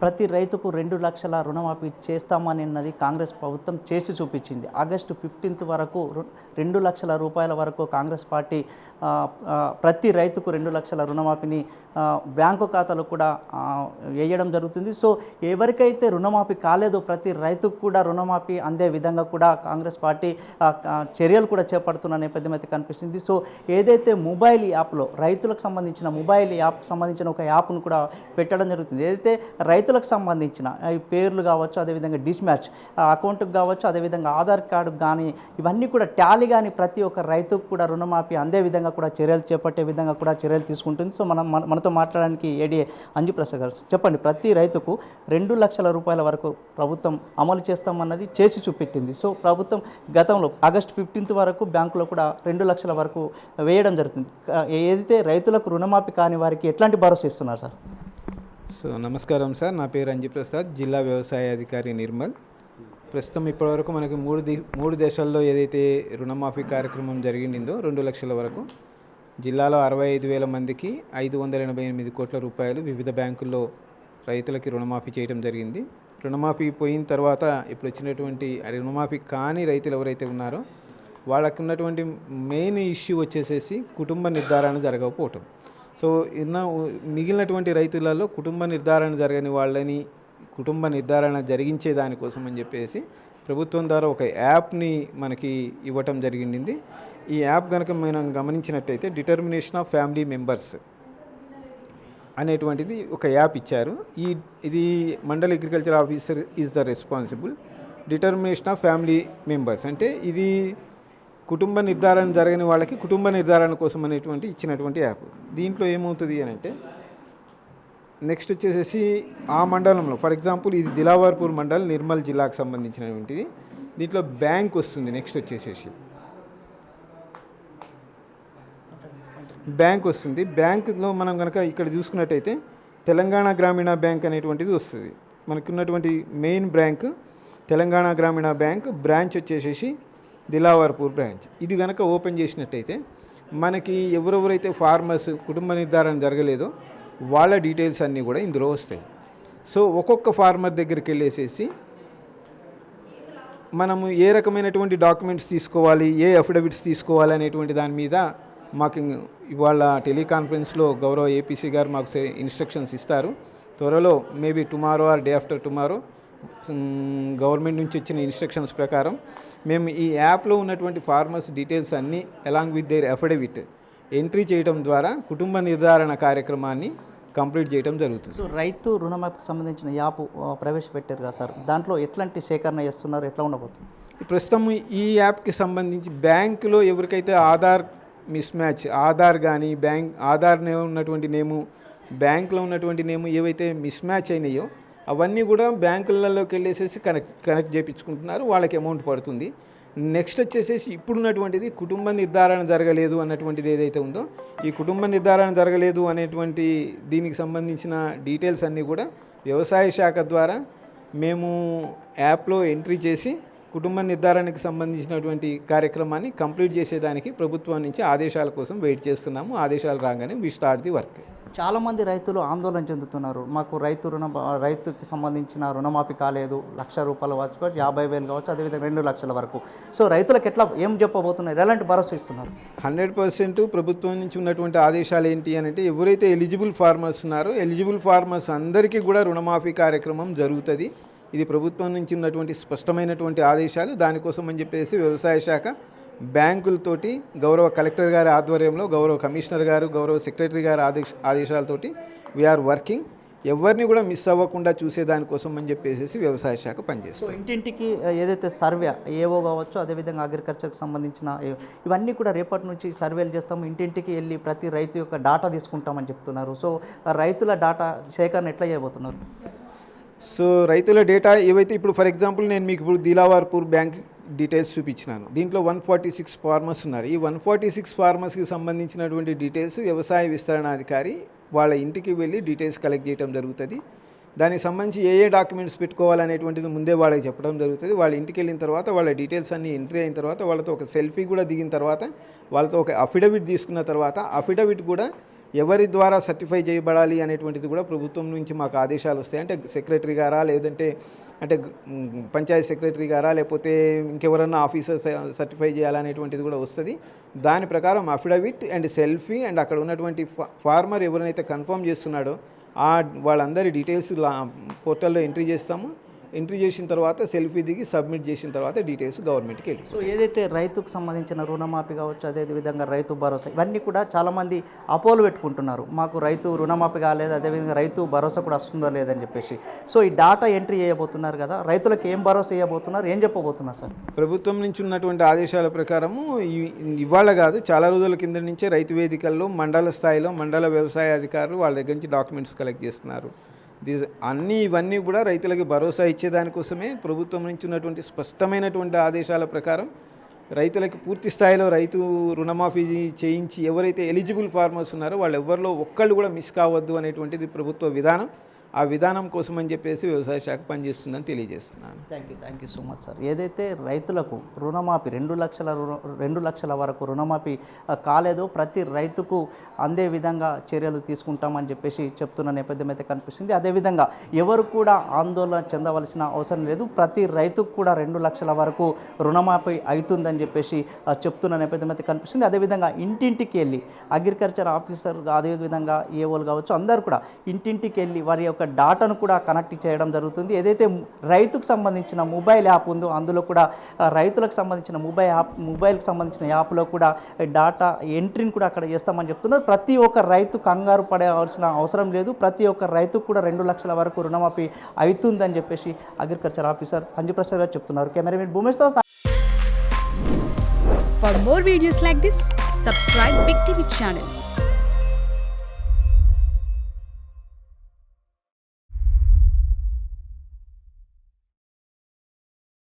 ప్రతి రైతుకు రెండు లక్షల రుణమాఫీ చేస్తామని అన్నది కాంగ్రెస్ ప్రభుత్వం చేసి చూపించింది. ఆగస్టు ఫిఫ్టీన్త్ వరకు రెండు లక్షల రూపాయల వరకు కాంగ్రెస్ పార్టీ ప్రతి రైతుకు రెండు లక్షల రుణమాఫీని బ్యాంకు ఖాతాలో కూడా వేయడం జరుగుతుంది. సో ఎవరికైతే రుణమాఫీ కాలేదో ప్రతి రైతుకు కూడా రుణమాఫీ అందే విధంగా కూడా కాంగ్రెస్ పార్టీ చర్యలు కూడా చేపడుతున్న నేపథ్యం అయితే కనిపిస్తుంది. సో ఏదైతే మొబైల్ యాప్లో రైతులకు సంబంధించిన మొబైల్ యాప్ సంబంధించిన ఒక యాప్ను కూడా పెట్టడం జరుగుతుంది. ఏదైతే రైతు రైతులకు సంబంధించిన పేర్లు కావచ్చు అదేవిధంగా డిస్మ్యాచ్ అకౌంట్కి కావచ్చు అదేవిధంగా ఆధార్ కార్డు కానీ ఇవన్నీ కూడా టాలీ కానీ ప్రతి ఒక్క రైతుకు కూడా రుణమాఫీ అందే విధంగా కూడా చర్యలు చేపట్టే విధంగా కూడా చర్యలు తీసుకుంటుంది. సో మనం మన- మనతో మాట్లాడడానికి ఏడీ అంజు ప్రసాద్ గారు చెప్పండి ప్రతి రైతుకు రెండు లక్షల రూపాయల వరకు ప్రభుత్వం అమలు చేస్తామన్నది చేసి చూపెట్టింది. సో ప్రభుత్వం గతంలో ఆగస్టు ఫిఫ్టీన్త్ వరకు బ్యాంకులో కూడా రెండు లక్షల వరకు వేయడం జరుగుతుంది. ఏదైతే రైతులకు రుణమాఫీ కాని వారికి ఎట్లాంటి భరోసా ఇస్తున్నారు సార్? సో నమస్కారం సార్. నా పేరు అంజి ప్రసాద్ జిల్లా వ్యవసాయ అధికారి నిర్మల్. ప్రస్తుతం ఇప్పటివరకు మనకి మూడు ది మూడు దేశాల్లో ఏదైతే రుణమాఫీ కార్యక్రమం జరిగిందో రెండు లక్షల వరకు జిల్లాలో అరవై ఐదు వేల మందికి ఐదు వందల ఎనభై ఎనిమిది కోట్ల రూపాయలు వివిధ బ్యాంకుల్లో రైతులకి రుణమాఫీ చేయడం జరిగింది. రుణమాఫీ పోయిన తర్వాత ఇప్పుడు వచ్చినటువంటి రుణమాఫీ కాని రైతులు ఎవరైతే ఉన్నారో వాళ్ళకి ఉన్నటువంటి మెయిన్ ఇష్యూ వచ్చేసేసి కుటుంబ నిర్ధారణ జరగకపోవటం. సో ఇన్న మిగిలినటువంటి రైతులలో కుటుంబ నిర్ధారణ జరగని వాళ్ళని కుటుంబ నిర్ధారణ జరిగించే దానికోసం అని చెప్పేసి ప్రభుత్వం ద్వారా ఒక యాప్ని మనకి ఇవ్వటం జరిగింది. ఈ యాప్ కనుక మనం గమనించినట్టయితే డిటర్మినేషన్ ఆఫ్ ఫ్యామిలీ మెంబర్స్ అనేటువంటిది ఒక యాప్ ఇచ్చారు. ఈ ఇది mandal agriculture officer is the responsible. Determination of family members అంటే ఇది కుటుంబ నిర్ధారణ జరగని వాళ్ళకి కుటుంబ నిర్ధారణ కోసం అనేటువంటి ఇచ్చినటువంటి యాప్. దీంట్లో ఏమవుతుంది అని అంటే నెక్స్ట్ వచ్చేసేసి ఆ మండలంలో ఫర్ ఎగ్జాంపుల్ ఇది దిలావర్పూర్ మండల్ నిర్మల్ జిల్లాకు సంబంధించినటువంటిది. దీంట్లో బ్యాంక్ వస్తుంది నెక్స్ట్ వచ్చేసేసి. బ్యాంక్ వస్తుంది. బ్యాంకులో మనం కనుక ఇక్కడ చూసుకున్నట్టయితే తెలంగాణ గ్రామీణ బ్యాంక్ అనేటువంటిది వస్తుంది. మనకున్నటువంటి మెయిన్ బ్యాంక్ తెలంగాణ గ్రామీణ బ్యాంక్ బ్రాంచ్ వచ్చేసేసి దిలావర్పూర్ బ్రాంచ్. ఇది కనుక ఓపెన్ చేసినట్టయితే మనకి ఎవరెవరైతే ఫార్మర్స్ కుటుంబ నిర్ధారణ జరగలేదో వాళ్ళ డీటెయిల్స్ అన్నీ కూడా ఇందులో వస్తాయి. సో ఒక్కొక్క ఫార్మర్ దగ్గరికి వెళ్ళేసేసి మనము ఏ రకమైనటువంటి డాక్యుమెంట్స్ తీసుకోవాలి ఏ అఫిడవిట్స్ తీసుకోవాలి అనేటువంటి దాని మీద మాకు ఇవాళ టెలికాన్ఫరెన్స్లో గౌరవ ఏపీసీ గారు మాకు ఇన్స్ట్రక్షన్స్ ఇస్తారు. త్వరలో maybe tomorrow or day after tomorrow government నుంచి వచ్చిన ఇన్స్ట్రక్షన్స్ ప్రకారం మేము ఈ యాప్లో ఉన్నటువంటి ఫార్మర్స్ డీటెయిల్స్ అన్నీ along with their affidavit entry చేయడం ద్వారా కుటుంబ నిర్ధారణ కార్యక్రమాన్ని కంప్లీట్ చేయడం జరుగుతుంది. సో రైతు రుణమాఫీకి సంబంధించిన యాప్ ప్రవేశపెట్టారు కదా సార్. దాంట్లో ఎట్లాంటి సేకరణ చేస్తున్నారు? ఎట్లా ఉండబోతుంది? ప్రస్తుతం ఈ యాప్కి సంబంధించి బ్యాంకులో ఎవరికైతే ఆధార్ మిస్ మ్యాచ్ ఆధార్ కానీ బ్యాంక్ ఆధార్ నే ఉన్నటువంటి నేము బ్యాంకులో ఉన్నటువంటి నేము ఏవైతే మిస్ మ్యాచ్ అయినాయో అవన్నీ కూడా బ్యాంకులలోకి వెళ్ళేసేసి కనెక్ట్ కనెక్ట్ చేయించుకుంటున్నారు. వాళ్ళకి అమౌంట్ పడుతుంది. నెక్స్ట్ వచ్చేసేసి ఇప్పుడున్నటువంటిది కుటుంబ నిర్ధారణ జరగలేదు అన్నటువంటిది ఏదైతే ఉందో ఈ కుటుంబ నిర్ధారణ జరగలేదు అనేటువంటి దీనికి సంబంధించిన డీటెయిల్స్ అన్నీ కూడా వ్యవసాయ శాఖ ద్వారా మేము యాప్లో ఎంట్రీ చేసి కుటుంబ నిర్ధారణకి సంబంధించినటువంటి కార్యక్రమాన్ని కంప్లీట్ చేసేదానికి ప్రభుత్వం నుంచి ఆదేశాల కోసం వెయిట్ చేస్తున్నాము. ఆదేశాలు రాగానే వి స్టార్ట్ ది వర్క్ చాలామంది రైతులు ఆందోళన చెందుతున్నారు. మాకు రైతు రుణ రైతుకి సంబంధించిన రుణమాఫీ కాలేదు. లక్ష రూపాయలు కావచ్చు యాభై వేలు కావచ్చు అదేవిధంగా రెండు లక్షల వరకు. సో రైతులకు ఎట్లా ఏం చెప్పబోతున్నారు? ఎలాంటి భరోసా ఇస్తున్నారు? హండ్రెడ్ పర్సెంట్ ప్రభుత్వం నుంచి ఉన్నటువంటి ఆదేశాలు ఏంటి అని అంటే ఎవరైతే ఎలిజిబుల్ ఫార్మర్స్ ఉన్నారో ఎలిజిబుల్ ఫార్మర్స్ అందరికీ కూడా రుణమాఫీ కార్యక్రమం జరుగుతుంది. ఇది ప్రభుత్వం నుంచి ఉన్నటువంటి స్పష్టమైనటువంటి ఆదేశాలు. దానికోసం అని చెప్పేసి వ్యవసాయ శాఖ బ్యాంకులతోటి గౌరవ కలెక్టర్ గారి ఆధ్వర్యంలో గౌరవ కమిషనర్ గారు గౌరవ సెక్రటరీ గారి ఆదేశ ఆదేశాలతోటి వీఆర్ వర్కింగ్ ఎవరిని కూడా మిస్ అవ్వకుండా చూసే దానికోసం అని చెప్పేసి వ్యవసాయ శాఖ పనిచేస్తుంది. ఇంటింటికి ఏదైతే సర్వే ఏవో కావచ్చు అదేవిధంగా అగ్రికల్చర్కి సంబంధించిన ఇవన్నీ కూడా రేపటి నుంచి సర్వేలు చేస్తాము. ఇంటింటికి వెళ్ళి ప్రతి రైతు యొక్క డాటా తీసుకుంటామని చెప్తున్నారు. సో రైతుల డాటా సేకరణ ఎట్లా చేయబోతున్నారు? సో రైతుల డేటా ఏవైతే ఇప్పుడు ఫర్ ఎగ్జాంపుల్ నేను మీకు ఇప్పుడు దిలావర్పూర్ బ్యాంక్ డీటెయిల్స్ చూపించినాను. దీంట్లో వన్ ఫార్టీ సిక్స్ ఫార్మర్స్ ఉన్నారు. ఈ వన్ ఫార్టీ సిక్స్ ఫార్మర్స్కి సంబంధించినటువంటి డీటెయిల్స్ వ్యవసాయ విస్తరణాధికారి వాళ్ళ ఇంటికి వెళ్ళి డీటెయిల్స్ కలెక్ట్ చేయడం జరుగుతుంది. దానికి సంబంధించి ఏ ఏ డాక్యుమెంట్స్ పెట్టుకోవాలనేటువంటిది ముందే వాళ్ళకి చెప్పడం జరుగుతుంది. వాళ్ళ ఇంటికి వెళ్ళిన తర్వాత వాళ్ళ డీటెయిల్స్ అన్ని ఎంట్రీ అయిన తర్వాత వాళ్ళతో ఒక సెల్ఫీ కూడా దిగిన తర్వాత వాళ్ళతో ఒక అఫిడవిట్ తీసుకున్న తర్వాత అఫిడవిట్ కూడా ఎవరి ద్వారా సర్టిఫై చేయబడాలి అనేటువంటిది కూడా ప్రభుత్వం నుంచి మాకు ఆదేశాలు వస్తాయి. అంటే సెక్రటరీ గారా లేదంటే అంటే పంచాయత్ సెక్రటరీ గారా లేకపోతే ఇంకెవరన్నా ఆఫీసర్ సర్టిఫై చేయాలనేటువంటిది కూడా వస్తుంది. దాని ప్రకారం అఫిడవిట్ అండ్ సెల్ఫీ అండ్ అక్కడ ఉన్నటువంటి ఫా- ఫార్మర్ ఎవరినైతే కన్ఫర్మ్ చేస్తున్నాడో ఆ వాళ్ళందరి డీటెయిల్స్ లా పోర్టల్లో ఎంట్రీ చేస్తాము. ఎంట్రీ చేసిన తర్వాత సెల్ఫీ దిగి సబ్మిట్ చేసిన తర్వాత డీటెయిల్స్ గవర్నమెంట్కి వెళ్ళి సో ఏదైతే రైతుకు సంబంధించిన రుణమాఫీ కావచ్చు అదే విధంగా రైతు భరోసా ఇవన్నీ కూడా చాలామంది అపోలు పెట్టుకుంటున్నారు. మాకు రైతు రుణమాఫీ కాలేదు అదేవిధంగా రైతు భరోసా కూడా వస్తుందో లేదని చెప్పేసి. సో ఈ డాటా ఎంట్రీ చేయబోతున్నారు కదా రైతులకు ఏం భరోసా ఇవ్వబోతున్నారు ఏం చెప్పబోతున్నారు సార్? ప్రభుత్వం నుంచి ఉన్నటువంటి ఆదేశాల ప్రకారము ఇవాళ కాదు చాలా రోజుల కింద నుంచే రైతు వేదికల్లో మండల స్థాయిలో మండల వ్యవసాయ అధికారులు వాళ్ళ దగ్గర నుంచి డాక్యుమెంట్స్ కలెక్ట్ చేస్తున్నారు. అన్నీ ఇవన్నీ కూడా రైతులకి భరోసా ఇచ్చేదానికోసమే ప్రభుత్వం నుంచి ఉన్నటువంటి స్పష్టమైనటువంటి ఆదేశాల ప్రకారం రైతులకి పూర్తి స్థాయిలో రైతు రుణమాఫీ చేయించి ఎవరైతే ఎలిజిబుల్ ఫార్మర్స్ ఉన్నారో వాళ్ళు ఎవరిలో ఒక్కళ్ళు కూడా మిస్ కావద్దు అనేటువంటిది ప్రభుత్వ విధానం. ఆ విధానం కోసం అని చెప్పేసి వ్యవసాయ శాఖ పనిచేస్తుందని తెలియజేస్తున్నాను. Thank you thank you so much sir ఏదైతే రైతులకు రుణమాఫీ రెండు లక్షల రుణ రెండు లక్షల వరకు రుణమాఫీ కాలేదో ప్రతి రైతుకు అందే విధంగా చర్యలు తీసుకుంటామని చెప్పేసి చెప్తున్న నేపథ్యం అయితే కనిపిస్తుంది. అదేవిధంగా ఎవరు కూడా ఆందోళన చెందవలసిన అవసరం లేదు. ప్రతి రైతుకు కూడా రెండు లక్షల వరకు రుణమాఫీ అవుతుందని చెప్పేసి చెప్తున్న నేపథ్యం అయితే కనిపిస్తుంది. అదేవిధంగా ఇంటింటికి వెళ్ళి అగ్రికల్చర్ ఆఫీసర్ అదేవిధంగా ఏఓలు కావచ్చు అందరు కూడా ఇంటింటికి వెళ్ళి వారి యొక్క డాటాను కూడా కనెక్ట్ చేయడం జరుగుతుంది. ఏదైతే రైతుకు సంబంధించిన మొబైల్ యాప్ ఉందో అందులో కూడా రైతులకు సంబంధించిన మొబైల్ యాప్ మొబైల్కి సంబంధించిన యాప్లో కూడా డాటా ఎంట్రీని కూడా అక్కడ చేస్తామని చెప్తున్నారు. ప్రతి ఒక్క రైతు కంగారు పడవలసిన అవసరం లేదు. ప్రతి ఒక్క రైతుకు కూడా రెండు లక్షల వరకు రుణమాఫీ అవుతుందని చెప్పేసి అగ్రికల్చర్ ఆఫీసర్ అంజుప్రసాద్ గారు చెప్తున్నారు. కెమెరామెన్ భూమేష్తో For more videos like this, subscribe Big TV channel.